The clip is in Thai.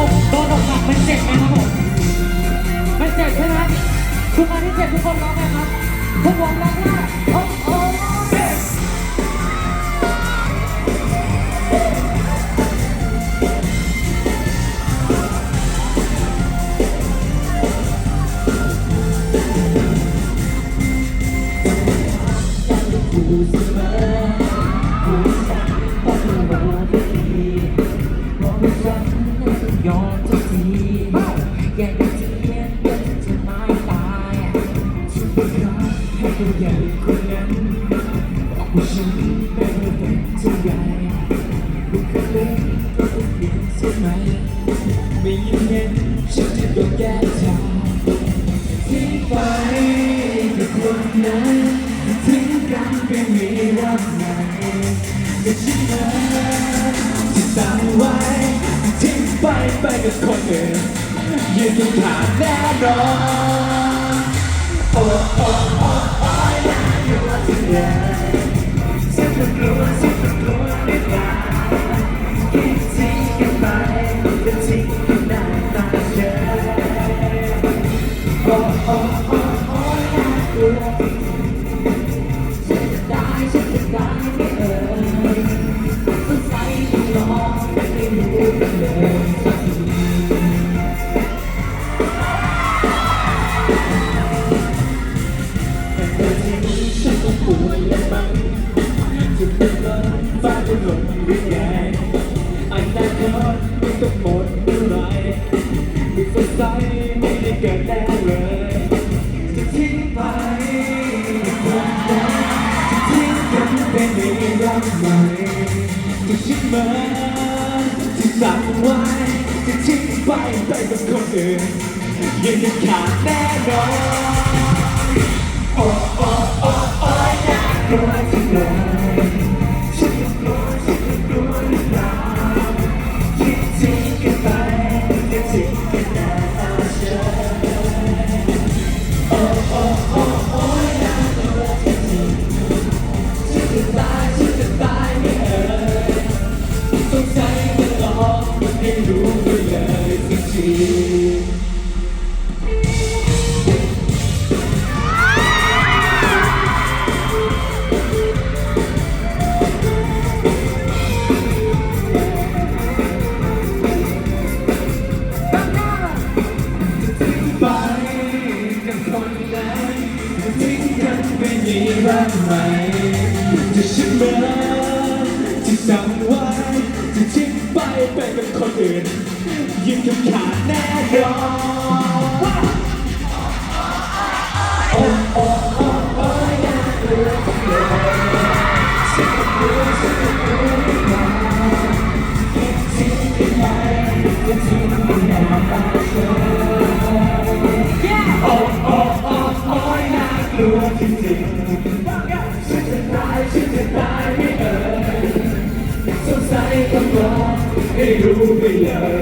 อกโดนอกหักมันเจ็บไหมครับผมมันเจ็บใช่ไหมทุกคนที่เจ็บทุกคนร้องไหมครับทุกวงร้องว่าโอ้โอ้เจ็บย มทุกจะเพียนก็จะไม่ตายให้ตัวใหญ่คนนั้นว่าฉันไม่ได้เป็นเท่าไรลูกเล็กก็ต้องเปลี่ยนใช่ไหมไม่ยิ่งนั้นฉันจะโดนแก้ คนอื่นยืนอยู่ผ่านแน่นอนโอ้โอ้โอ้โอ้ยน่ากลัวจังเลยฉันก็กลัวฉันก็กลัวไม่ได้คิดทิ้งกันไปจะทิ้งกันได้ตาเธอโอ้โอ้โอ้โอ้ยน่กลัวฉันจะได้ฉันจะได้ไม่เอ่ยสงสัยที่รอไม่รู้ ตไม่ต้องหมดเมื่อไหรไม่สดใสไม่ได้เกิดแน่เลยจะทิ้งไปคนเดิมจะทิ้งกันไปในรักใหม่จะชิดมาที่สั่งไว้จะทิ้งไปไปกับคนอื่นยังยังขาดแน่นอน บ้างไหมจะฉันเหมือที่สั่งไว้จะทิ้งไปไปกับคนอื่น ยิ่งคำขาดแน่นอนโอ้โอ้โอ้เสิ่งที่งที่ม่ Hallelujah